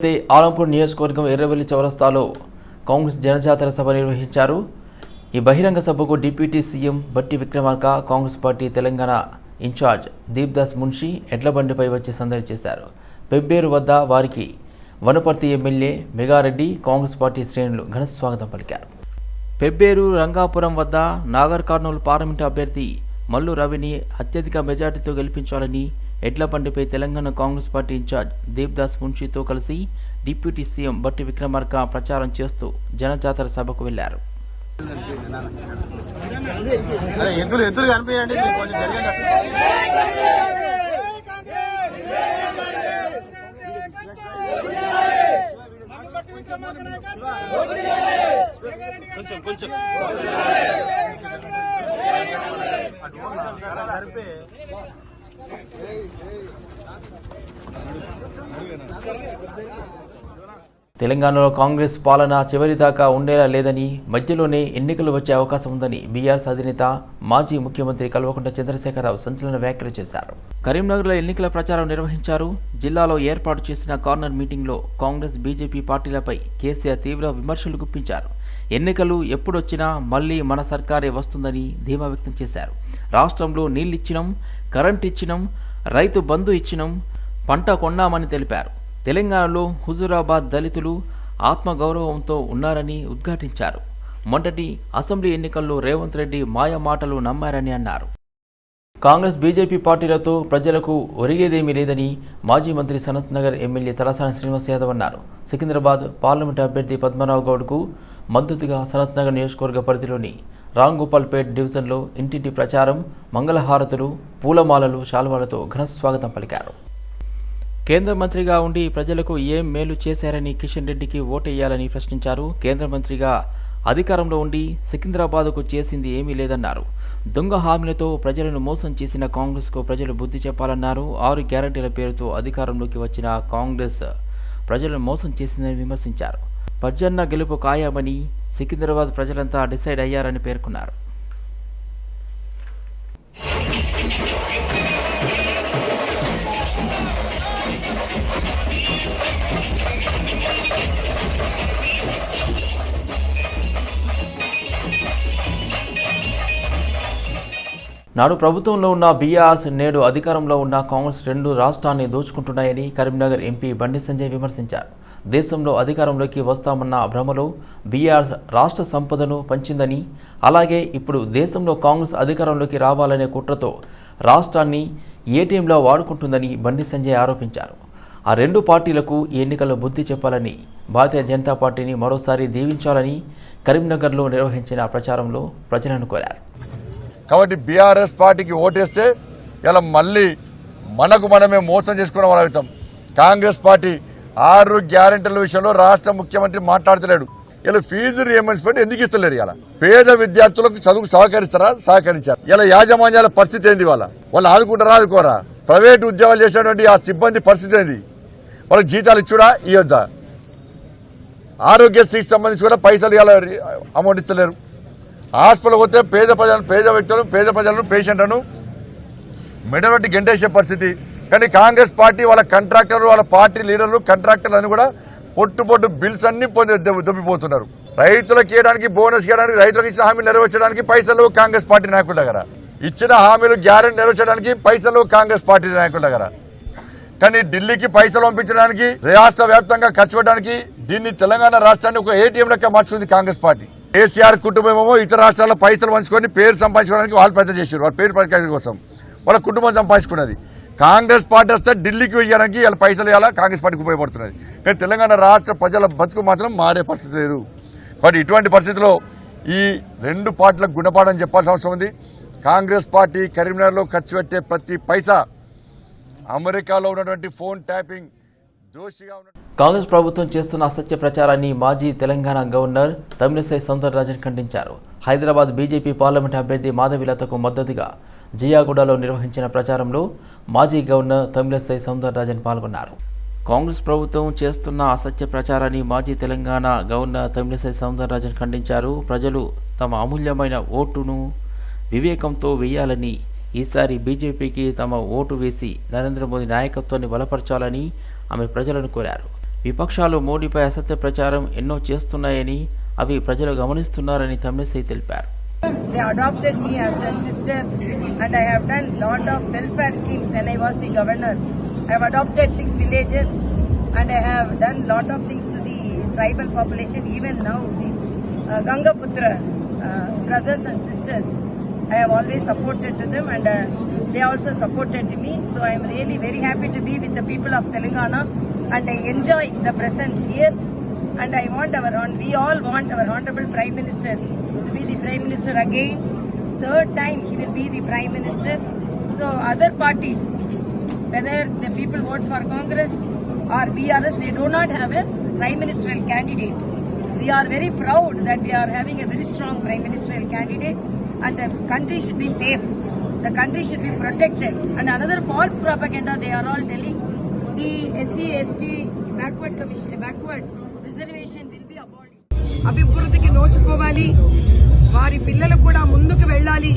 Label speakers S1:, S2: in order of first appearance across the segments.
S1: అయితే ఆలంపూర్ నియోజకవర్గం ఎర్రవెల్లి చౌరస్తాలో కాంగ్రెస్ జనజాతర సభ నిర్వహించారు. ఈ బహిరంగ సభకు deputy CM Bhatti Vikramarka Congress party Telangana incharge Deepdas Munshi ఎడ్లబండిపై వచ్చి సందడి చేశారు. పెబ్బేరు వద్ద వారికి వనపర్తి ఎమ్మెల్యే మెగారెడ్డి కాంగ్రెస్ పార్టీ శ్రేణులు ఘన స్వాగతం పలికారు. పెబ్బేరు రంగాపురం వద్ద నాగర్ కర్నూలు పార్లమెంటు అభ్యర్థి మల్లు రవిని అత్యధిక మెజార్టీతో గెలిపించాలని ఎడ్లబండిపై తెలంగాణ కాంగ్రెస్ పార్టీ ఇన్ఛార్జ్ దేవ్దాస్ మున్షితో కలిసి డిప్యూటీ సీఎం బట్టి విక్రమార్క ప్రచారం చేస్తూ జనజాతర సభకు
S2: వెళ్ళారు. కొంచెం కొంచెం కొంచెం. జరిపి
S1: తెలంగాణలో కాంగ్రెస్ పాలన చివరిదాకా ఉండేలా లేదని మధ్యలోనే ఎన్నికలు వచ్చే అవకాశం ఉందని బీఆర్ఎస్ అధినేత మాజీ ముఖ్యమంత్రి కల్వకుంట్ల చంద్రశేఖరరావు సంచలన వ్యాఖ్యలు చేశారు. కరీంనగర్లో ఎన్నికల ప్రచారం నిర్వహించారు. జిల్లాలో ఏర్పాటు చేసిన కార్నర్ మీటింగ్లో కాంగ్రెస్ బీజేపీ పార్టీలపై కేసీఆర్ తీవ్ర విమర్శలు గుప్పించారు. ఎన్నికలు ఎప్పుడొచ్చినా మళ్ళీ మన సర్కారే వస్తుందని ధీమా వ్యక్తం చేశారు. రాష్ట్రంలో నీళ్ళిచ్చినం కరెంట్ ఇచ్చినం రైతు బంధు ఇచ్చినం పంట కొన్నామని తెలిపారు. తెలంగాణలో హుజూరాబాద్ దళితులు ఆత్మగౌరవంతో ఉన్నారని ఉద్ఘాటించారు. మొదటి అసెంబ్లీ ఎన్నికల్లో రేవంత్ రెడ్డి మాయ మాటలు నమ్మారని అన్నారు. కాంగ్రెస్ బీజేపీ పార్టీలతో ప్రజలకు ఒరిగేదేమీ లేదని మాజీ మంత్రి సనత్ నగర్ ఎమ్మెల్యే తలసాని శ్రీనివాస్ యాదవ్ అన్నారు. సికింద్రాబాద్ పార్లమెంటు అభ్యర్థి పద్మనాభ్ గౌడ్కు మద్దతుగా సనత్ నగర్ నియోజకవర్గ పరిధిలోని రాంగోపాల్పేట్ డివిజన్లో ఇంటింటి ప్రచారం మంగళహారతులు పూలమాలలు శాల్వాలతో ఘన స్వాగతం పలికారు. కేంద్ర మంత్రిగా ఉండి ప్రజలకు ఏం మేలు చేశారని కిషన్ రెడ్డికి ఓటేయాలని ప్రశ్నించారు. కేంద్ర మంత్రిగా అధికారంలో ఉండి సికింద్రాబాద్కు చేసింది ఏమీ లేదన్నారు. దొంగ హామీలతో ప్రజలను మోసం చేసిన కాంగ్రెస్కు ప్రజలు బుద్ధి చెప్పాలన్నారు. ఆరు గ్యారంటీల పేరుతో అధికారంలోకి వచ్చిన కాంగ్రెస్ ప్రజలను మోసం చేసిందని విమర్శించారు. పజ్జన్న గెలుపు ఖాయమని సికింద్రాబాద్ ప్రజలంతా డిసైడ్ అయ్యారని పేర్కొన్నారు. నాడు ప్రభుత్వంలో ఉన్న బీఆర్ఎస్ నేడు అధికారంలో ఉన్న కాంగ్రెస్ రెండు రాష్ట్రాన్ని దోచుకుంటున్నాయని కరీంనగర్ ఎంపీ బండి సంజయ్ విమర్శించారు. దేశంలో అధికారంలోకి వస్తామన్న భ్రమలో బీఆర్ రాష్ట్ర సంపదను పంచిందని అలాగే ఇప్పుడు దేశంలో కాంగ్రెస్ అధికారంలోకి రావాలనే కుట్రతో రాష్ట్రాన్ని ఏటీఎంలో వాడుకుంటుందని బండి సంజయ్ ఆరోపించారు. ఆ రెండు పార్టీలకు ఈ ఎన్నికల్లో బుద్ధి చెప్పాలని భారతీయ జనతా పార్టీని మరోసారి దీవించాలని కరీంనగర్లో నిర్వహించిన ప్రచారంలో ప్రజలను కోరారు.
S2: కాబట్టి బీఆర్ఎస్ పార్టీకి ఓటేస్తే ఇలా మళ్ళీ మనకు మనమే మోసం చేసుకున్న వాళ్ళు అవుతాం. కాంగ్రెస్ పార్టీ ఆరు గ్యారెంటీల విషయంలో రాష్ట్ర ముఖ్యమంత్రి మాట్లాడతలేడు. ఇలా ఫీజు రియంబర్స్మెంట్ ఎందుకు ఇస్తలేరు ఇలా పేద విద్యార్థులకు చదువుకు సహకరిస్తారా? సహకరించారు. ఇలా యాజమాన్యాల పరిస్థితి ఏంది వాళ్ళ వాళ్ళు ఆదుకుంటారా ఆదుకోరా? ప్రైవేట్ ఉద్యోగాలు చేసేటువంటి ఆ సిబ్బంది పరిస్థితి ఏంది? వాళ్ళకి జీతాలు ఇచ్చుడా? ఇవ్వద్దా ఆరోగ్యశ్రీకి సంబంధించి కూడా పైసలు ఇలా అమౌంట్ ఇస్తలేరు. హాస్పిటల్ పోతే పేద ప్రజలను పేద వ్యక్తులను పేద ప్రజలను పేషెంట్లను మెడబెట్టి గెంటేసే పరిస్థితి. కానీ కాంగ్రెస్ పార్టీ వాళ్ళ కాంట్రాక్టర్లు వాళ్ళ పార్టీ లీడర్లు కాంట్రాక్టర్లు అని కూడా పొట్టు పొట్టు బిల్స్ అన్ని పొంది దొబ్బిపోతున్నారు. రైతులకు ఇవ్వడానికి బోనస్ ఇవ్వడానికి రైతులకు ఇచ్చిన హామీలు నెరవేర్చడానికి పైసలు కాంగ్రెస్ పార్టీ నాయకుల దగ్గర. ఇచ్చిన హామీలు గ్యారెంటీ నెరవేర్చడానికి పైసలు కాంగ్రెస్ పార్టీ నాయకుల దగ్గర. కానీ ఢిల్లీకి పైసలు పంపించడానికి రాష్ట్ర వ్యాప్తంగా ఖర్చు పెట్టడానికి దీన్ని తెలంగాణ రాష్ట్రాన్ని ఒక ఏటీఎం లెక్క మార్చుకుంది కాంగ్రెస్ పార్టీ. కేసీఆర్ కుటుంబమేమో ఇతర రాష్ట్రాల్లో పైసలు పంచుకొని పేరు సంపాదించుకోవడానికి వాళ్ళు ప్రయత్నం చేశారు. వాళ్ళ పేరు ప్రఖ్యాతి కోసం. వాళ్ళ కుటుంబం సంపాదించుకున్నది. కాంగ్రెస్ పార్టీ వస్తే ఢిల్లీకి వెయ్యడానికి వాళ్ళ పైసలు వేయాలా కాంగ్రెస్ పార్టీకి ఉపయోగపడుతున్నది. కానీ తెలంగాణ రాష్ట్ర ప్రజల బతుకు మాత్రం మారే పరిస్థితి లేదు. కాబట్టి ఇటువంటి పరిస్థితిలో ఈ రెండు పార్టీలకు గుణపాఠం చెప్పాల్సిన అవసరం ఉంది. కాంగ్రెస్ పార్టీ కరీంనగర్లో ఖర్చు పెట్టే ప్రతి పైసా అమెరికాలో ఉన్నటువంటి ఫోన్ ట్యాపింగ్ దోషిగా ఉన్న
S1: కాంగ్రెస్ ప్రభుత్వం చేస్తున్న అసత్య ప్రచారాన్ని మాజీ తెలంగాణ గవర్నర్ తమిళసై సౌందరరాజన్ ఖండించారు. హైదరాబాద్ బీజేపీ పార్లమెంట్ అభ్యర్థి మాధవిలతకు మద్దతుగా జియాగూడలో నిర్వహించిన ప్రచారంలో మాజీ గవర్నర్ తమిళసై సౌందరరాజన్ పాల్గొన్నారు. కాంగ్రెస్ ప్రభుత్వం చేస్తున్న అసత్య ప్రచారాన్ని మాజీ తెలంగాణ గవర్నర్ తమిళసై సౌందరరాజన్ ఖండించారు. ప్రజలు తమ అమూల్యమైన ఓటును వివేకంతో వేయాలని ఈసారి బీజేపీకి తమ ఓటు వేసి నరేంద్ర మోదీ నాయకత్వాన్ని బలపరచాలని ఆమె ప్రజలను కోరారు. విపక్షాలు మోడీపై అసత్య ప్రచారం ఎన్నో చేస్తున్నాయని అవి ప్రజలు గమనిస్తున్నారని తమిళసై తెలిపారు.
S3: They adopted me as their sister, and I have done lot of welfare schemes when I was the governor. I have adopted six villages, and I have done lot of things to the tribal population. Even now, the uh, Gangaputra uh, brothers and sisters, I have always supported to them, and uh, they also supported me. So I am really very happy to be with the people of Telangana, and I enjoy the presence here. And I want our, we all want our Honorable Prime Minister to be the Prime Minister again. Third time he will be the Prime Minister. So other parties, whether the people vote for Congress or BRS, they do not have a Prime Ministerial candidate. We are very proud that we are having a very strong Prime Ministerial candidate and the country should be safe. The country should be protected. And another false propaganda they are all telling, the SC, ST, backward commission, backward
S4: అభివృద్ధికి నోచుకోవాలి. వారి పిల్లలు కూడా ముందుకు వెళ్ళాలి.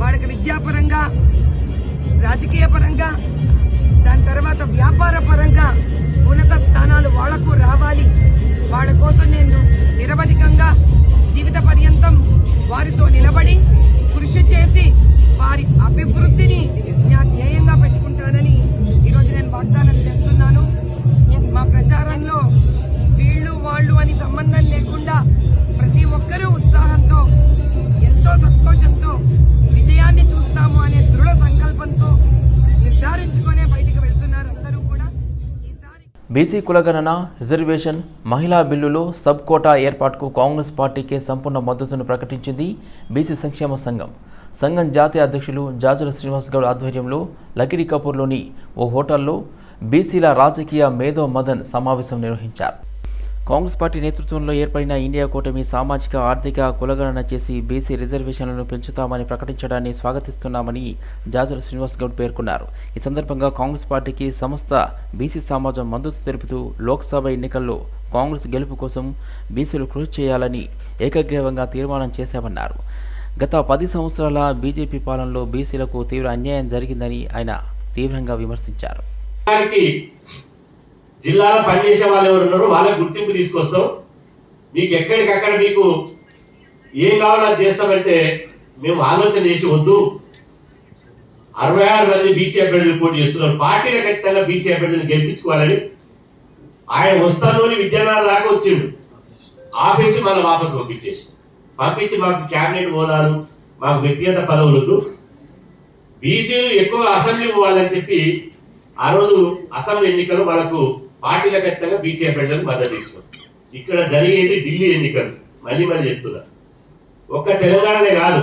S4: వాళ్ళకి విద్యాపరంగా రాజకీయ పరంగా దాని తర్వాత వ్యాపార పరంగా ఉన్నత స్థానాలు వాళ్ళకు
S1: బీసీ కులగణన రిజర్వేషన్ మహిళా బిల్లులో సబ్ కోటా ఏర్పాటుకు కాంగ్రెస్ పార్టీకే సంపూర్ణ మద్దతును ప్రకటించింది బీసీ సంక్షేమ సంఘం. సంఘం జాతీయ అధ్యక్షులు జాజుల శ్రీనివాస్ గౌడ్ ఆధ్వర్యంలో లకిడి కపూర్లోని ఓ హోటల్లో బీసీల రాజకీయ మేధో మదన్ సమావేశం నిర్వహించారు. కాంగ్రెస్ పార్టీ నేతృత్వంలో ఏర్పడిన ఇండియా కూటమి సామాజిక ఆర్థిక కులగణన చేసి బీసీ రిజర్వేషన్లను పెంచుతామని ప్రకటించడాన్ని స్వాగతిస్తున్నామని జాజుల శ్రీనివాస్ గౌడ్ పేర్కొన్నారు. ఈ సందర్భంగా కాంగ్రెస్ పార్టీకి సంస్థ బీసీ సమాజం మద్దతు తెలుపుతూ లోక్సభ ఎన్నికల్లో కాంగ్రెస్ గెలుపు కోసం బీసీలు కృషి చేయాలని ఏకగ్రీవంగా తీర్మానం చేశామన్నారు. గత పది సంవత్సరాల బీజేపీ పాలనలో బీసీలకు తీవ్ర అన్యాయం జరిగిందని ఆయన తీవ్రంగా విమర్శించారు.
S5: జిల్లాలో పనిచేసే వాళ్ళు ఎవరు ఉన్నారో వాళ్ళకి గుర్తింపు తీసుకొస్తాం. మీకు ఎక్కడికక్కడ మీకు ఏం కావాలో అది చేస్తామంటే మేము ఆలోచన చేసి వద్దు. అరవై ఆరు మంది బీసీ అభ్యర్థులు పోటీ చేస్తున్నారు. పార్టీల ఖచ్చితంగా బీసీ అభ్యర్థులను గెలిపించుకోవాలని ఆయన వస్తాను అని దాకా వచ్చిండు. ఆపేసి మళ్ళీ వాపసు పంపించేసి. పంపించి మాకు క్యాబినెట్ హోదాలు మాకు వ్యక్తిగత పదవులు వద్దు. బీసీలు ఎక్కువ అసెంబ్లీ పోవాలని చెప్పి ఆ రోజు అసెంబ్లీ ఎన్నికలు వాళ్ళకు పార్టీల ఖచ్చితంగా బీసీ అభ్యర్థులకు మద్దతు ఇచ్చినాం ఇక్కడ జరిగేది ఢిల్లీ ఎన్నికలు. మళ్ళీ మళ్ళీ చెప్తున్నా. ఒక్క తెలంగాణనే కాదు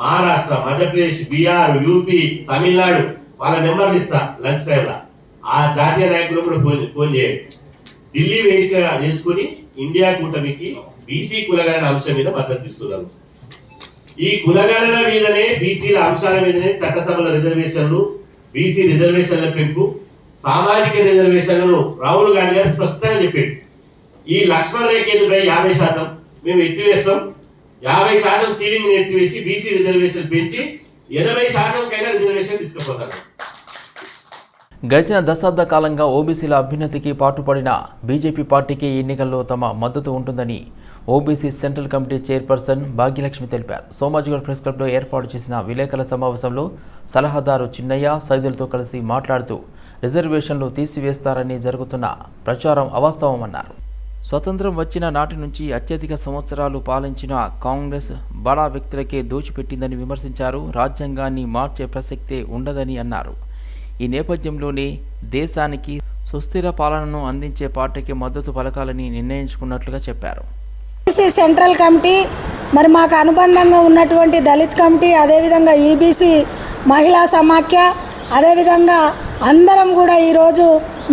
S5: మహారాష్ట్ర మధ్యప్రదేశ్ బీహార్ యూపీ తమిళనాడు వాళ్ళ నెంబర్లు ఇస్తా లంచ్ టైంలో. ఆ జాతీయ నాయకులు కూడా ఫోన్ ఫోన్ చేయండి. ఢిల్లీ వేదిక చేసుకుని ఇండియా కూటమికి బీసీ కులగణన అంశం మీద మద్దతు ఇస్తున్నాను ఈ కులగణన మీదనే బీసీల అంశాల మీదనే చట్టసభల రిజర్వేషన్లు బీసీ రిజర్వేషన్ల పెంపు సామాజిక రిజర్వేషన్లను రాహుల్ గాంధీ గారు స్పష్టంగా చెప్పాడు ఈ లక్ష్మణ రేఖ ఎందుపై యాభై శాతం మేము ఎత్తివేస్తాం. యాభై శాతం సీలింగ్ ఎత్తివేసి బీసీ రిజర్వేషన్ పెంచి ఎనభై శాతం కైనా రిజర్వేషన్ తీసుకుపోతారు.
S1: గడిచిన దశాబ్ద కాలంగా ఓబీసీల అభ్యున్నతికి పాటుపడిన బీజేపీ పార్టీకి ఎన్నికల్లో తమ మద్దతు ఉంటుందని OBC central committee chairperson Bhagyalakshmi తెలిపారు. సోమాజిగూడ ప్రెస్ క్లబ్లో ఏర్పాటు చేసిన విలేకరుల సమావేశంలో సలహాదారు చిన్నయ్య సైదులతో కలిసి మాట్లాడుతూ రిజర్వేషన్లు తీసివేస్తారని జరుగుతున్న ప్రచారం అవాస్తవమన్నారు. స్వతంత్రం వచ్చిన నాటి నుంచి అత్యధిక సంవత్సరాలు పాలించిన కాంగ్రెస్ బడా వ్యక్తులకే దోచిపెట్టిందని విమర్శించారు. రాజ్యాంగాన్ని మార్చే ప్రసక్తే ఉండదని అన్నారు. ఈ నేపథ్యంలోనే దేశానికి సుస్థిర పాలనను అందించే పార్టీకి మద్దతు పలకాలని నిర్ణయించుకున్నట్లుగా చెప్పారు.
S6: సెంట్రల్ కమిటీ మరి మాకు అనుబంధంగా ఉన్నటువంటి దళిత్ కమిటీ అదేవిధంగా ఈబీసీ మహిళా సమాఖ్య అదేవిధంగా అందరం కూడా ఈరోజు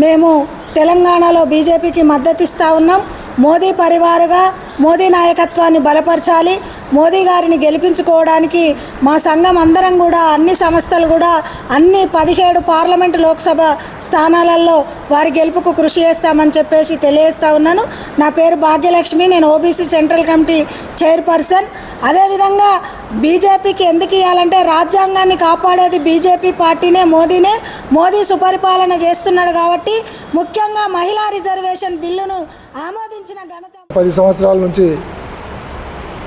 S6: మేము తెలంగాణలో బీజేపీకి మద్దతు ఇస్తూ ఉన్నాం. మోదీ పరివారుగా మోదీ నాయకత్వాన్ని బలపరచాలి మోదీ గారిని గెలిపించుకోవడానికి మా సంఘం అందరం కూడా అన్ని సంస్థలు కూడా అన్ని పదిహేడు పార్లమెంటు లోక్సభ స్థానాలలో వారి గెలుపుకు కృషి చేస్తామని చెప్పేసి తెలియజేస్తా ఉన్నాను. నా పేరు భాగ్యలక్ష్మి నేను ఓబీసీ సెంట్రల్ కమిటీ చైర్పర్సన్. అదేవిధంగా బీజేపీకి ఎందుకు ఇవ్వాలంటే రాజ్యాంగాన్ని కాపాడేది బీజేపీ పార్టీనే మోదీనే. మోదీ సుపరిపాలన చేస్తున్నాడు కాబట్టి ముఖ్యంగా మహిళా రిజర్వేషన్ బిల్లును ఆమోదించిన ఘనత
S7: పది సంవత్సరాల నుంచి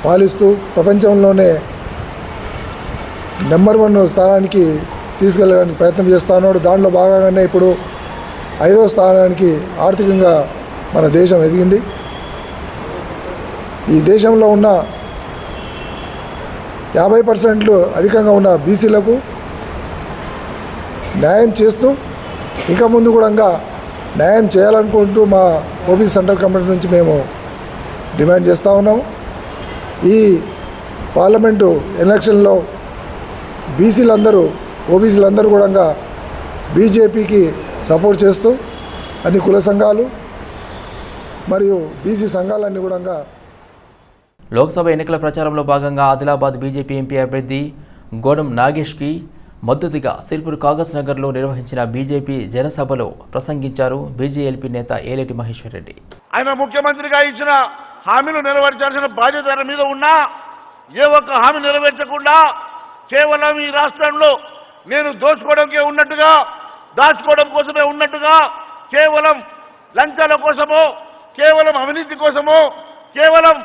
S7: పాలిస్తూ ప్రపంచంలోనే నెంబర్ వన్ స్థానానికి తీసుకెళ్ళడానికి ప్రయత్నం చేస్తున్నాడు దాంట్లో భాగంగానే ఇప్పుడు ఐదో స్థానానికి ఆర్థికంగా మన దేశం ఎదిగింది. ఈ దేశంలో ఉన్న యాభై పర్సెంట్లు అధికంగా ఉన్న బీసీలకు న్యాయం చేస్తూ ఇంకా ముందు కూడా న్యాయం చేయాలనుకుంటూ మా ఓబీసీ సెంట్రల్ కమిటీ నుంచి మేము డిమాండ్ చేస్తూ ఉన్నాము. ఈ పార్లమెంటు ఎలక్షన్లో బీసీలందరూ ఓబీసీలందరూ కూడా బీజేపీకి సపోర్ట్ చేస్తూ అన్ని కుల సంఘాలు మరియు బీసీ సంఘాలన్నీ కూడా
S1: లోక్సభ ఎన్నికల ప్రచారంలో భాగంగా ఆదిలాబాద్ బీజేపీ ఎంపీ అభ్యర్థి గోడం నాగేష్కి మద్దతుగా సిర్పూర్ కాగజ్ నగర్లో నిర్వహించిన బీజేపీ జనసభలో ప్రసంగించారు బీజేఎల్పీ నేత ఏలేటి మహేశ్వర్ రెడ్డి
S8: ఆయన ముఖ్యమంత్రిగా ఇచ్చిన హామీలు నెరవేర్చాల్సిన బాధ్యత ఆయన మీద ఉన్నా ఏ ఒక్క హామీ నెరవేర్చకుండా కేవలం ఈ రాష్ట్రంలో నేను దోచుకోవడంకే ఉన్నట్టుగా దాచుకోవడం కోసమే ఉన్నట్టుగా కేవలం లంచాల కోసమో కేవలం అవినీతి కోసమో కేవలం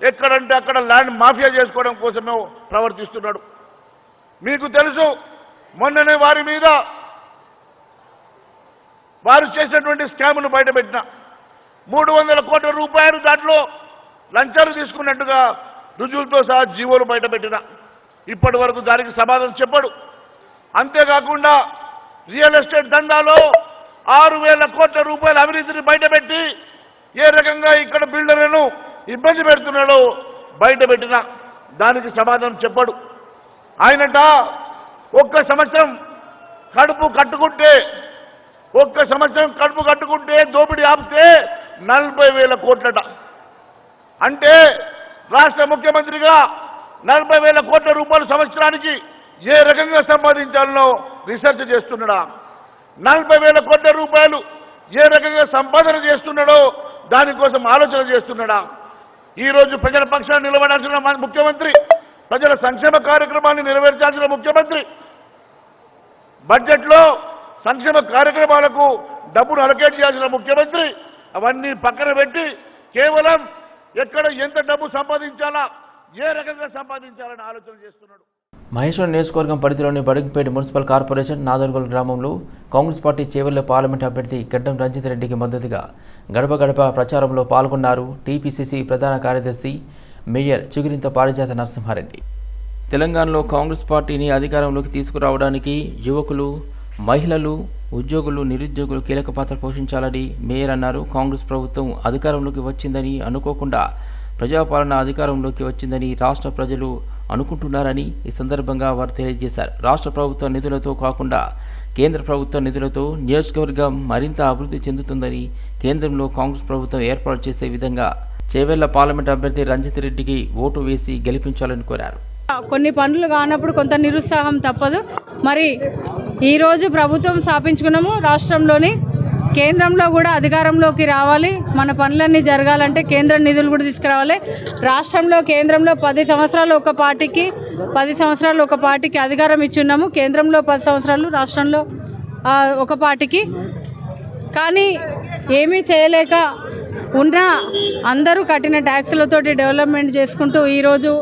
S8: ఎక్కడంటే అక్కడ ల్యాండ్ మాఫియా చేసుకోవడం కోసమే ప్రవర్తిస్తున్నాడు. మీకు తెలుసు మొన్ననే వారి మీద వారు చేసినటువంటి స్కామ్ను బయటపెట్టిన. మూడు వందల కోట్ల రూపాయలు దాంట్లో లంచాలు తీసుకున్నట్టుగా రుజువులతో సహా జీవోలు బయటపెట్టిన. ఇప్పటి వరకు దానికి సమాధానం చెప్పడు. అంతేకాకుండా రియల్ ఎస్టేట్ దందాలో ఆరు వేల కోట్ల రూపాయల అవినీతిని బయటపెట్టి ఏ రకంగా ఇక్కడ బిల్డర్లను ఇబ్బంది పెడుతున్నాడో బయటపెట్టిన దానికి సమాధానం చెప్పడు. ఆయనట ఒక్క సంవత్సరం కడుపు కట్టుకుంటే ఒక్క సంవత్సరం కడుపు కట్టుకుంటే దోపిడీ ఆపితే నలభై వేల కోట్లట. అంటే రాష్ట్ర ముఖ్యమంత్రిగా నలభై వేల కోట్ల రూపాయలు సంవత్సరానికి ఏ రకంగా సంపాదించాలనో రీసెర్చ్ చేస్తున్నాడా? నలభై వేల కోట్ల రూపాయలు ఏ రకంగా సంపాదన చేస్తున్నాడో దానికోసం ఆలోచన చేస్తున్నాడా? ఈ రోజు ప్రజల పక్షాన్ని నిలబడాల్సిన మన ముఖ్యమంత్రి ప్రజల సంక్షేమ కార్యక్రమాన్ని నెరవేర్చాల్సిన ముఖ్యమంత్రి. బడ్జెట్లో సంక్షేమ కార్యక్రమాలకు డబ్బును అలకేట్ చేయాల్సిన ముఖ్యమంత్రి. అవన్నీ పక్కన పెట్టి కేవలం ఎక్కడ ఎంత డబ్బు సంపాదించాలా ఏ రకంగా సంపాదించాలని ఆలోచన చేస్తున్నాడు.
S1: మహేశ్వరం నియోజకవర్గం పరిధిలోని బడుగుపేట మున్సిపల్ కార్పొరేషన్ నాదర్గోల్ గ్రామంలో కాంగ్రెస్ పార్టీ చేవెళ్ళ పార్లమెంట్ అభ్యర్థి గడ్డం రంజిత్ రెడ్డికి మద్దతుగా గడప గడప ప్రచారంలో పాల్గొన్నారు టీపీసీసీ ప్రధాన కార్యదర్శి మేయర్ చిగురింత పారిజాత నరసింహారెడ్డి. తెలంగాణలో కాంగ్రెస్ పార్టీని అధికారంలోకి తీసుకురావడానికి యువకులు మహిళలు ఉద్యోగులు నిరుద్యోగులు కీలక పాత్ర పోషించాలని మేయర్ అన్నారు. కాంగ్రెస్ ప్రభుత్వం అధికారంలోకి వచ్చిందని అనుకోకుండా ప్రజాపాలన అధికారంలోకి వచ్చిందని రాష్ట్ర ప్రజలు అనుకుంటున్నారని ఈ సందర్భంగా వారు తెలియజేశారు. రాష్ట్ర ప్రభుత్వ నిధులతో కాకుండా కేంద్ర ప్రభుత్వ నిధులతో నియోజకవర్గం మరింత అభివృద్ధి చెందుతుందని కేంద్రంలో కాంగ్రెస్ ప్రభుత్వం ఏర్పాటు చేసే విధంగా చేవెళ్ళ పార్లమెంట్ అభ్యర్థి రంజిత్ రెడ్డికి ఓటు వేసి గెలిపించాలని కోరారు.
S9: కొన్ని పనులు కానప్పుడు కొంత నిరుత్సాహం తప్పదు. మరి ఈరోజు ప్రభుత్వం స్థాపించుకున్నాము. రాష్ట్రంలోని కేంద్రంలో కూడా అధికారంలోకి రావాలి. మన పనులన్నీ జరగాలంటే కేంద్ర నిధులు కూడా తీసుకురావాలి. రాష్ట్రంలో కేంద్రంలో పది సంవత్సరాలు ఒక పార్టీకి పది సంవత్సరాలు ఒక పార్టీకి అధికారం ఇచ్చున్నాము. కేంద్రంలో పది సంవత్సరాలు రాష్ట్రంలో ఒక పార్టీకి. కానీ ఏమీ చేయలేక ఉన్న అందరూ కట్టిన ట్యాక్సులతోటి డెవలప్మెంట్ చేసుకుంటూ ఈరోజు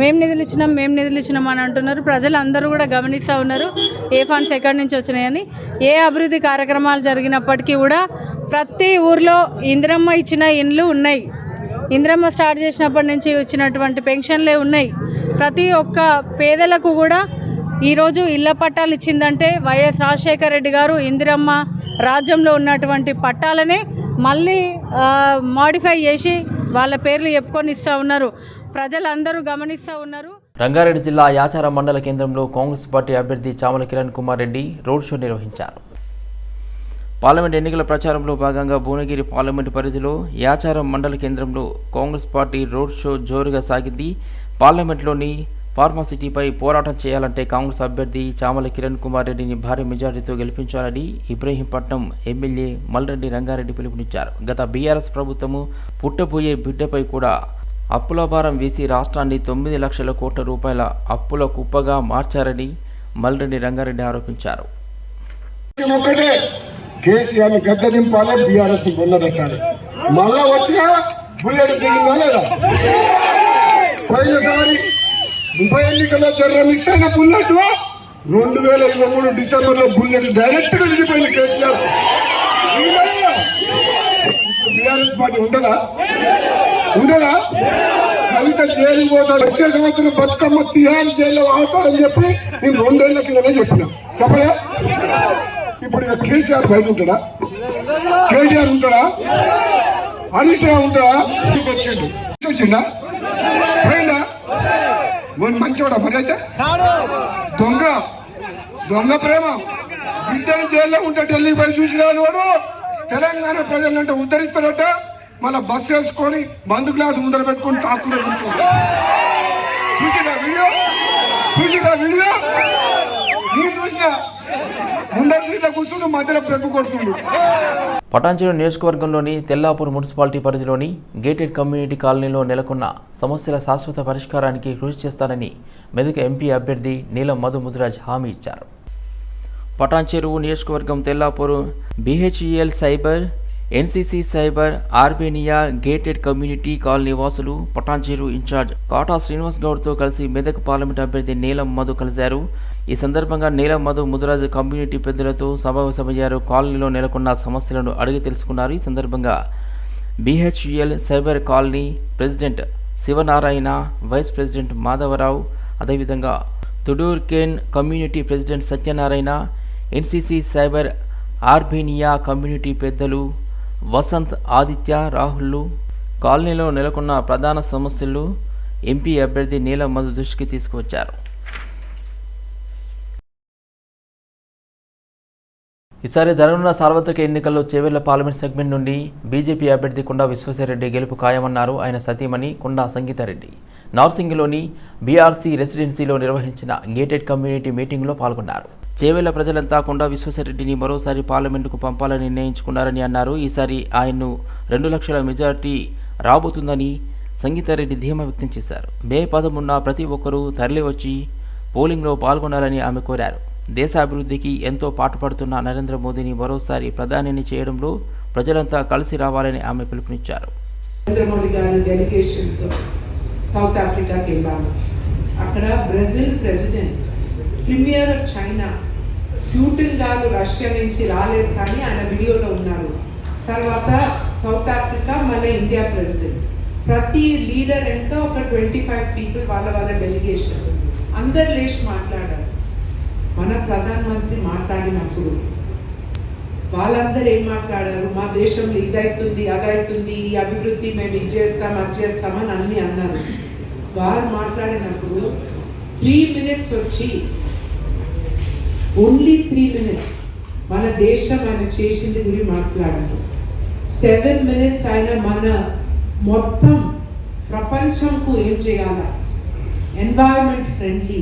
S9: మేము నిధులు ఇచ్చినాం మేము నిధులు ఇచ్చినాం అని అంటున్నారు. ప్రజలు అందరూ కూడా గమనిస్తూ ఉన్నారు. ఏ ఫండ్స్ ఎక్కడి నుంచి వచ్చినాయని. ఏ అభివృద్ధి కార్యక్రమాలు జరిగినప్పటికీ కూడా ప్రతి ఊర్లో ఇందిరమ్మ ఇచ్చిన ఇండ్లు ఉన్నాయి. ఇందిరమ్మ స్టార్ట్ చేసినప్పటి నుంచి వచ్చినటువంటి పెన్షన్లే ఉన్నాయి. ప్రతి ఒక్క పేదలకు కూడా ఈరోజు ఇళ్ళ పట్టాలు ఇచ్చిందంటే వైఎస్ రాజశేఖర రెడ్డి గారు ఇందిరమ్మ రాజ్యంలో ఉన్నటువంటి పట్టాలనే మళ్ళీ మాడిఫై చేసి వాళ్ళ పేర్లు చెప్పుకొని ఇస్తూ ఉన్నారు. ప్రజలందరూ గమనిస్తూ ఉన్నారు.
S1: రంగారెడ్డి జిల్లా యాచారం మండల కేంద్రంలో కాంగ్రెస్ పార్టీ అభ్యర్థి చామల కిరణ్ కుమార్ రెడ్డి రోడ్ షో నిర్వహించారు. పార్లమెంట్ ఎన్నికల ప్రచారంలో భాగంగా భువనగిరి పార్లమెంటు పరిధిలో యాచారం మండల కేంద్రంలో కాంగ్రెస్ పార్టీ రోడ్ షో జోరుగా సాగింది. పార్లమెంట్లోని ఫార్మాసిటీపై పోరాటం చేయాలంటే కాంగ్రెస్ అభ్యర్థి చామల కిరణ్ కుమార్ రెడ్డిని భారీ మెజారిటీతో గెలిపించాలని ఇబ్రహీంపట్నం ఎమ్మెల్యే మల్రెడ్డి రంగారెడ్డి పిలుపునిచ్చారు. గత బీఆర్ఎస్ ప్రభుత్వము పుట్టబోయే బిడ్డపై కూడా అప్పుల భారం వేసి రాష్ట్రాన్ని తొమ్మిది లక్షల కోట్ల రూపాయల అప్పుల కుప్పగా మార్చారని మల్రెడ్డి రంగారెడ్డి ఆరోపించారు.
S10: బీఆర్ఎస్ మళ్ళా వచ్చినా బుల్లెట్ దిగిందా లేదా? పోయినసారి ఉప ఎన్నికల్లో చర్య మిస్ అయిన బుల్లెట్ రెండు వేల ఇరవై మూడు డిసెంబర్లో బుల్లెట్ డైరెక్ట్గా దిగిపోయింది కేసీఆర్ బీఆర్ఎస్ పార్టీ ఉంటుందా ఉండదా? కవిత జైలు పోతాడు వచ్చే సంవత్సరం బతుకమ్మ తిహార్ జైల్లో ఆడతాడని చెప్పి నేను రెండేళ్ళ కిందనే చెప్పిన. చెప్పలే ఇప్పుడు ఇక కేసీఆర్ బయట ఉంటాడా? కేటీఆర్ ఉంటాడా? హరీష్ రావు ఉంటాడా? వచ్చిండు వచ్చిండా? వాడు మంచివాడా మరి అయితే దొంగ. దొంగ ప్రేమ. బిడ్డని జైల్లో ఉంటే ఢిల్లీకి పోయి చూసినా వాడు. తెలంగాణ ప్రజలంటే ఉద్ధరిస్తాడట. మళ్ళా బస్సు వేసుకొని మందు గ్లాస్ ముందర పెట్టుకొని తాకుండా చూసినా వీడియో? చూసినా వీడియో? నేను చూసినా. ముందర సీట్లో కూర్చుంటూ మధ్యలో పెగ్గు కొడుతుండు.
S1: పటాంచెరు నియోజకవర్గంలోని తెల్లాపూర్ మున్సిపాలిటీ పరిధిలోని గేటెడ్ కమ్యూనిటీ కాలనీలో నెలకొన్న సమస్యల శాశ్వత పరిష్కారానికి కృషి చేస్తానని మెదక్ ఎంపీ అభ్యర్థి నీలం మధు ముదిరాజ్ హామీ ఇచ్చారు. పటాంచెరు నియోజకవర్గం Tellapur BHEL cyber NCC cyber Urbania gated community colony వాసులు పటాంచేరు ఇన్ఛార్జ్ కాటా శ్రీనివాస్ గౌడ్తో కలిసి మెదక్ పార్లమెంట్ అభ్యర్థి నీలం మధు కలిశారు. ఈ సందర్భంగా నీలం మధు ముదురాజు కమ్యూనిటీ పెద్దలతో సమావేశమయ్యారు. కాలనీలో నెలకొన్న సమస్యలను అడిగి తెలుసుకున్నారు. ఈ సందర్భంగా BHEL cyber colony president Sivanarayana vice president Madhavarao అదేవిధంగా తుడూర్కేన్ community president Satyanarayana NCC cyber Urbania community పెద్దలు వసంత్ ఆదిత్య రాహుల్లు కాలనీలో నెలకొన్న ప్రధాన సమస్యలు ఎంపీ అభ్యర్థి నీలం మధు దృష్టికి తీసుకువచ్చారు. ఈసారి జరగనున్న సార్వత్రిక ఎన్నికల్లో చేవెళ్ళ పార్లమెంట్ సెగ్మెంట్ నుండి బీజేపీ అభ్యర్థి కుండా విశ్వేశ్వరరెడ్డి గెలుపు ఖాయమన్నారు. ఆయన సతీమణి కుండా సంగీతారెడ్డి. నార్సింగ్లోని బీఆర్సీ రెసిడెన్సీలో నిర్వహించిన గేటెడ్ కమ్యూనిటీ మీటింగ్లో పాల్గొన్నారు. చేవెళ్ళ ప్రజలంతా కుండా విశ్వేశ్వరరెడ్డిని మరోసారి పార్లమెంటుకు పంపాలని నిర్ణయించుకున్నారని అన్నారు. ఈసారి ఆయన్ను రెండు లక్షల మెజార్టీ రాబోతుందని సంగీతారెడ్డి ధీమా వ్యక్తం చేశారు. మే పదమున్న ప్రతి ఒక్కరూ తరలివచ్చి పోలింగ్లో పాల్గొనాలని ఆమె కోరారు. దేశ అభివృద్ధికి ఎంతో పాటుపడుతున్న నరేంద్ర మోదీని మరోసారి ప్రధానిని చేయడంలో ప్రజలంతా కలిసి రావాలని ఆమె పిలుపునిచ్చారు.
S11: నరేంద్ర మోడీ డెలిగేషన్తో సౌత్ ఆఫ్రికాకి వెళ్ళాము. అక్కడ Brazil president premier of China Putin గారు రష్యా నుంచి రాలేదు కానీ ఆయన వీడియోలో ఉన్నారు. తర్వాత సౌత్ ఆఫ్రికా మళ్ళీ ఇండియా ప్రెసిడెంట్. ప్రతి లీడర్ వెనుక ఒక ట్వంటీ ఫైవ్ పీపుల్ వాళ్ళ వాళ్ళ డెలిగేషన్. అందరు లేచి మాట్లాడారు. మన ప్రధానమంత్రి మాట్లాడినప్పుడు వాళ్ళందరూ ఏం మాట్లాడారు? మా దేశంలో ఇదైతుంది అదైతుంది ఈ అభివృద్ధి మేము ఇది చేస్తాం అది చేస్తామని అన్నీ అన్నారు. వారు మాట్లాడినప్పుడు త్రీ మినిట్స్ వచ్చి ఓన్లీ త్రీ మినిట్స్ మన దేశం ఆయన చేసింది గురించి మాట్లాడారు. సెవెన్ మినిట్స్ ఆయన మన మొత్తం ప్రపంచంకు ఏం చేయాలా? ఎన్వైరన్మెంట్ ఫ్రెండ్లీ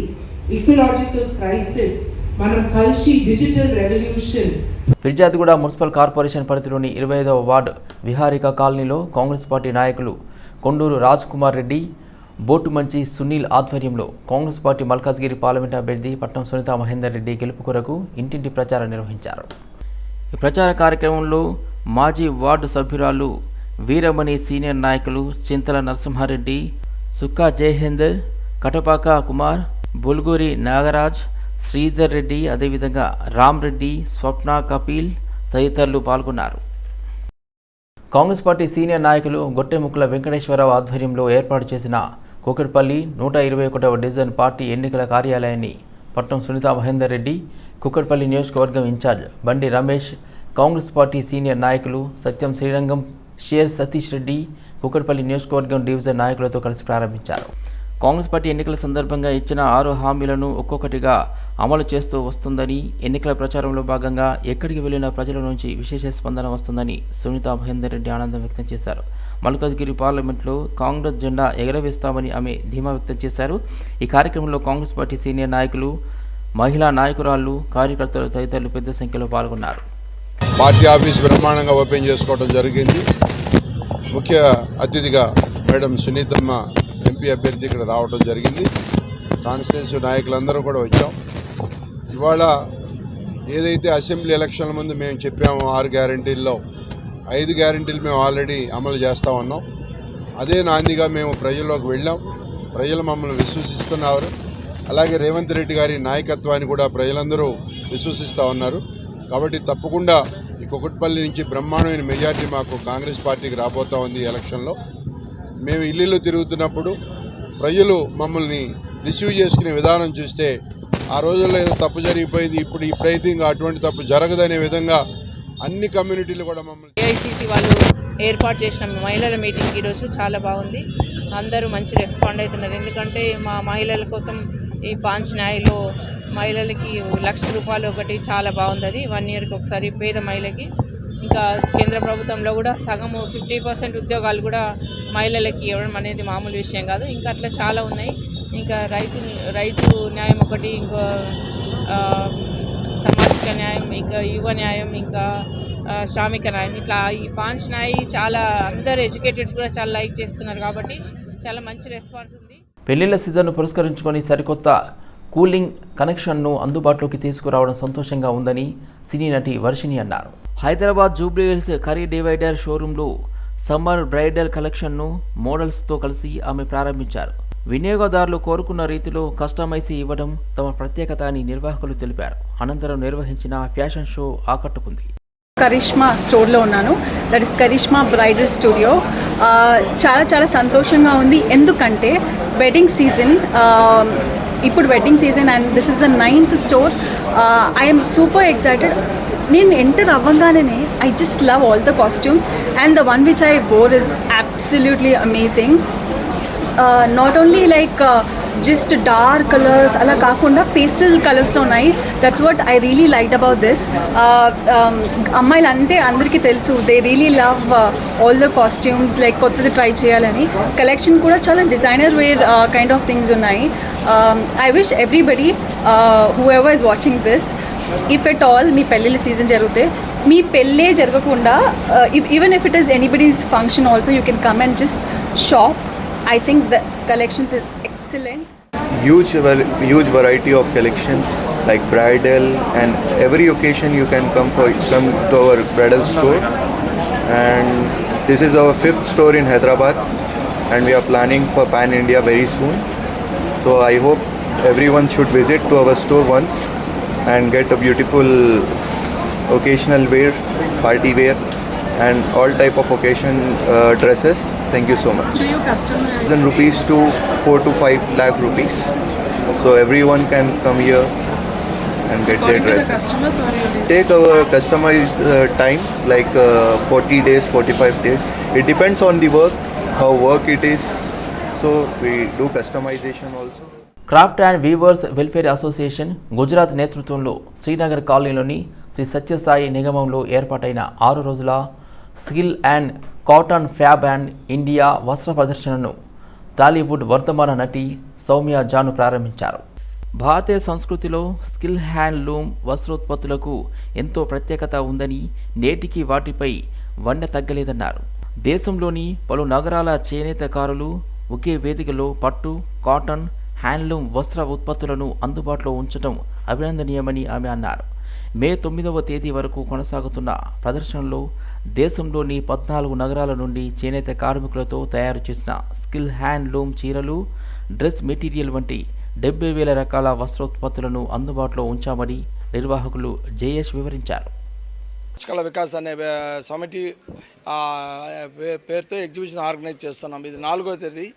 S11: ఇకలాజికల్ క్రైసిస్ మనం కలిసి digital revolution
S1: Peerzadiguda municipal corporation పరిధిలోని ఇరవై ఐదవ వార్డు విహారిక కాలనీలో కాంగ్రెస్ పార్టీ నాయకులు కొండూరు రాజ్ కుమార్ రెడ్డి బోటుమంచి సునీల్ ఆధ్వర్యంలో కాంగ్రెస్ పార్టీ మల్కాజ్గిరి పార్లమెంట్ అభ్యర్థి పట్నం సునీత మహేందర్ రెడ్డి గెలుపు కొరకు ఇంటింటి ప్రచారం నిర్వహించారు. ఈ ప్రచార కార్యక్రమంలో మాజీ వార్డు సభ్యురాలు వీరమణి సీనియర్ నాయకులు చింతల నరసింహారెడ్డి సుక్కా జయహేందర్ కటపాక కుమార్ బుల్గూరి నాగరాజ్ శ్రీధర్ రెడ్డి అదేవిధంగా రామ్ రెడ్డి స్వప్న కపిల్ తదితరులు పాల్గొన్నారు. కాంగ్రెస్ పార్టీ సీనియర్ నాయకులు గొట్టెముక్కల వెంకటేశ్వరరావు ఆధ్వర్యంలో ఏర్పాటు చేసిన కుకట్పల్లి నూట ఇరవై ఒకటవ డివిజన్ పార్టీ ఎన్నికల కార్యాలయాన్ని పట్నం సునీత మహేందర్ రెడ్డి కుక్కట్పల్లి నియోజకవర్గం ఇన్ఛార్జ్ బండి రమేష్ కాంగ్రెస్ పార్టీ సీనియర్ నాయకులు సత్యం శ్రీరంగం షేర్ సతీష్ రెడ్డి కుక్కట్పల్లి నియోజకవర్గం డివిజన్ నాయకులతో కలిసి ప్రారంభించారు. కాంగ్రెస్ పార్టీ ఎన్నికల సందర్భంగా ఇచ్చిన ఆరు హామీలను ఒక్కొక్కటిగా అమలు చేస్తూ వస్తుందని ఎన్నికల ప్రచారంలో భాగంగా ఎక్కడికి వెళ్ళిన ప్రజల నుంచి విశేష స్పందన వస్తుందని సునీత మహేందర్ రెడ్డి ఆనందం వ్యక్తం చేశారు. మల్కాజ్గిరి పార్లమెంట్లో కాంగ్రెస్ జెండా ఎగరవేస్తామని ఆమె ధీమా వ్యక్తం చేశారు. ఈ కార్యక్రమంలో కాంగ్రెస్ పార్టీ సీనియర్ నాయకులు మహిళా నాయకురాళ్ళు కార్యకర్తలు తదితరులు పెద్ద సంఖ్యలో పాల్గొన్నారు.
S12: పార్టీ ఆఫీస్ బ్రహ్మాండంగా ఓపెన్ చేసుకోవడం జరిగింది. ముఖ్య అతిథిగా
S10: మేడం సునీతమ్మ ఎంపీ అభ్యర్థి ఇక్కడ రావడం జరిగింది. కాన్స్టిట్యున్సీ నాయకులందరూ కూడా వచ్చాం. ఇవాళ ఏదైతే అసెంబ్లీ ఎలక్షన్ల ముందు మేము చెప్పామో ఆరు గ్యారంటీల్లో ఐదు గ్యారంటీలు మేము ఆల్రెడీ అమలు చేస్తూ ఉన్నాం. అదే నాందిగా మేము ప్రజల్లోకి వెళ్ళాం. ప్రజలు మమ్మల్ని విశ్వసిస్తున్నారు. అలాగే రేవంత్ రెడ్డి గారి నాయకత్వాన్ని కూడా ప్రజలందరూ విశ్వసిస్తూ ఉన్నారు. కాబట్టి తప్పకుండా ఈ కుకట్పల్లి నుంచి బ్రహ్మాండమైన మెజార్టీ మాకు కాంగ్రెస్ పార్టీకి రాబోతా ఉంది ఎలక్షన్లో. మేము ఇల్లు తిరుగుతున్నప్పుడు ప్రజలు మమ్మల్ని రిసీవ్ చేసుకునే విధానం చూస్తే ఆ రోజుల్లో ఏదో తప్పు జరిగిపోయింది ఇప్పుడు ఇప్పుడైతే ఇంకా అటువంటి తప్పు జరగదనే విధంగా అన్ని కమ్యూనిటీలు కూడా మమ్మల్ని
S12: ఏఐసిసి వాళ్ళు ఏర్పాటు చేసిన మహిళల మీటింగ్ ఈరోజు చాలా బాగుంది. అందరూ మంచి రెస్పాండ్ అవుతున్నారు. ఎందుకంటే మా మహిళల కోసం ఈ పాంచ్ న్యాయలో మహిళలకి లక్ష రూపాయలు ఒకటి చాలా బాగుంది. అది వన్ ఇయర్కి ఒకసారి పేద మహిళకి ఇంకా కేంద్ర ప్రభుత్వంలో కూడా సగము ఫిఫ్టీ పర్సెంట్ ఉద్యోగాలు కూడా మహిళలకి ఇవ్వడం అనేది మామూలు విషయం కాదు. ఇంకా అట్లా చాలా ఉన్నాయి. ఇంకా రైతు రైతు న్యాయం ఒకటి ఇంకో సామాజిక న్యాయం ఇంకా యువ న్యాయం ఇంకా శ్రామిక న్యాయం. ఇట్లా ఈ పాంచ్ న్యాయ చాలా అందరు ఎడ్యుకేటెడ్స్ కూడా చాలా లైక్ చేస్తున్నారు కాబట్టి చాలా మంచి రెస్పాన్స్ ఉంది.
S1: పెళ్ళిళ్ళ సీజన్ను పురస్కరించుకొని సరికొత్త కూలింగ్ కనెక్షన్ను అందుబాటులోకి తీసుకురావడం సంతోషంగా ఉందని సినీ నటి వర్షిణి అన్నారు. హైదరాబాద్ జూబ్లీహిల్స్ కరీ డివైడర్ షోరూంలో సమ్మర్ బ్రైడల్ కలెక్షన్ను మోడల్స్తో కలిసి ఆమె ప్రారంభించారు. వినియోగదారులు కోరుకున్న రీతిలో కస్టమైజ్ ఇవ్వడం తమ ప్రత్యేకత అని నిర్వాహకులు తెలిపారు. అనంతరం నిర్వహించిన ఫ్యాషన్ షో ఆకట్టుకుంది.
S13: కరిష్మా స్టోర్లో ఉన్నాను. That is Karishma bridal studio. చాలా చాలా సంతోషంగా ఉంది. ఎందుకంటే వెడ్డింగ్ సీజన్ ఇప్పుడు wedding season and this is the ninth store I'm super excited నేను ఎంటర్ అవ్వగానే I just love all the costumes and the one which I bore is absolutely amazing not only like just dark colours అలా కాకుండా pastel కలర్స్లో ఉన్నాయి. That's what I really like about this అమ్మాయిలు అంతే అందరికీ తెలుసు they really love all the costumes like కొత్తది try చేయాలని. కలెక్షన్ కూడా చాలా designer wear kind of things ఉన్నాయి. I wish everybody who ever is watching this if at all మీ పెళ్ళిళ్ళ సీజన్ జరిగితే మీ పెళ్ళే జరగకుండా even if it is anybody's function also you can come and just shop I think the collections is excellent.
S10: huge val- huge variety of collection like bridal and every occasion you can come for come to our bridal store and this is our fifth store in hyderabad and we are planning for pan india very soon so i hope everyone should visit to our store once and get a beautiful occasional wear party wear and all type of occasion uh, dresses thank you so much
S13: Do you customize?
S10: thousand rupees to four to five lakh rupees. So everyone can come here and get their
S13: According to the
S10: dress.
S13: customers or you
S10: Take our customized uh, time, like uh, 40 days, 45 days. It depends on the work, how work it is. So we do customization also.
S1: Craft and weavers welfare association Gujarat నేతృత్వంలో శ్రీనగర్ కాలనీలోని శ్రీ సత్యసాయి నిగమంలో ఏర్పాటైన ఆరు రోజుల skill and cotton fab and India వస్త్ర ప్రదర్శనను టాలీవుడ్ వర్తమాన నటి సౌమ్య జాను ప్రారంభించారు. భారతీయ సంస్కృతిలో స్కిల్ హ్యాండ్లూమ్ వస్త్రోత్పత్తులకు ఎంతో ప్రత్యేకత ఉందని నేటికి వాటిపై వన్నె తగ్గలేదన్నారు. దేశంలోని పలు నగరాల చేనేతకారులు ఒకే వేదికలో పట్టు కాటన్ హ్యాండ్లూమ్ వస్త్ర ఉత్పత్తులను అందుబాటులో ఉంచడం అభినందనీయమని ఆమె అన్నారు. మే తొమ్మిదవ తేదీ వరకు కొనసాగుతున్న ప్రదర్శనలో దేశంలోని పద్నాలుగు నగరాల నుండి చేనేత కార్మికులతో తయారు చేసిన స్కిల్ హ్యాండ్లూమ్ చీరలు డ్రెస్ మెటీరియల్ వంటి డెబ్బై వేల రకాల వస్త్రోత్పత్తులను అందుబాటులో ఉంచామని నిర్వాహకులు జయేష్ వివరించారు.
S14: కళ వికాస్ అనే ఆ, పేరుతో ఎగ్జిబిషన్ ఆర్గనైజ్ చేస్తున్నాం. ఇది నాలుగో తేదీ.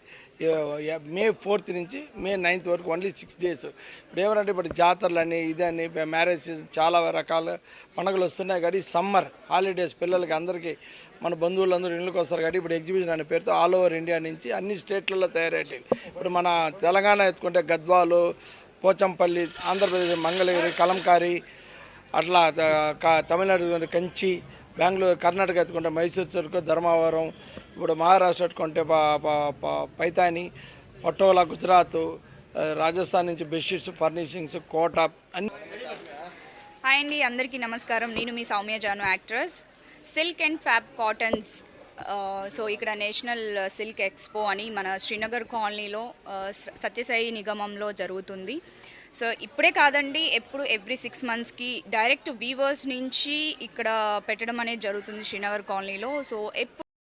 S14: మే ఫోర్త్ నుంచి మే నైన్త్ వరకు ఓన్లీ సిక్స్ డేస్ ఇప్పుడు ఏమంటే ఇప్పుడు జాతరలని ఇదని మ్యారేజ్ సీజన్ చాలా రకాల పండుగలు వస్తున్నాయి కాబట్టి సమ్మర్ హాలిడేస్ పిల్లలకి అందరికీ మన బంధువులందరూ ఇళ్ళకి వస్తారు కాబట్టి ఇప్పుడు ఎగ్జిబిషన్ అనే పేరుతో ఆల్ ఓవర్ ఇండియా నుంచి అన్ని స్టేట్లలో తయారయ్యాయి ఇప్పుడు మన తెలంగాణ ఎత్తుకుంటే గద్వాలు పోచంపల్లి ఆంధ్రప్రదేశ్ మంగళగిరి కలంకారి అట్లా తమిళనాడు కంచి బెంగళూరు కర్ణాటక ఎత్తుకుంటే మైసూర్ చెరుకు ధర్మవరం ఇప్పుడు మహారాష్ట్ర కొంటే పైతాని పటోలా గుజరాత్ రాజస్థాన్ నుంచి బెడ్షీట్స్ ఫర్నిషింగ్స్ కోట అన్ని
S15: హాయ్ అండి అందరికీ నమస్కారం. నేను మీ Soumya Janu actress. Silk and fab cottons so ఇక్కడ నేషనల్ సిల్క్ ఎక్స్పో అని మన శ్రీనగర్ కాలనీలో సత్యసాయి నిగమంలో జరుగుతుంది. సో ఇప్పుడే కాదండి ఎప్పుడు ఎవ్రీ సిక్స్ మంత్స్కి డైరెక్ట్ వీవర్స్ నుంచి ఇక్కడ పెట్టడం అనేది జరుగుతుంది శ్రీనగర్ కాలనీలో. సో ఎప్పుడు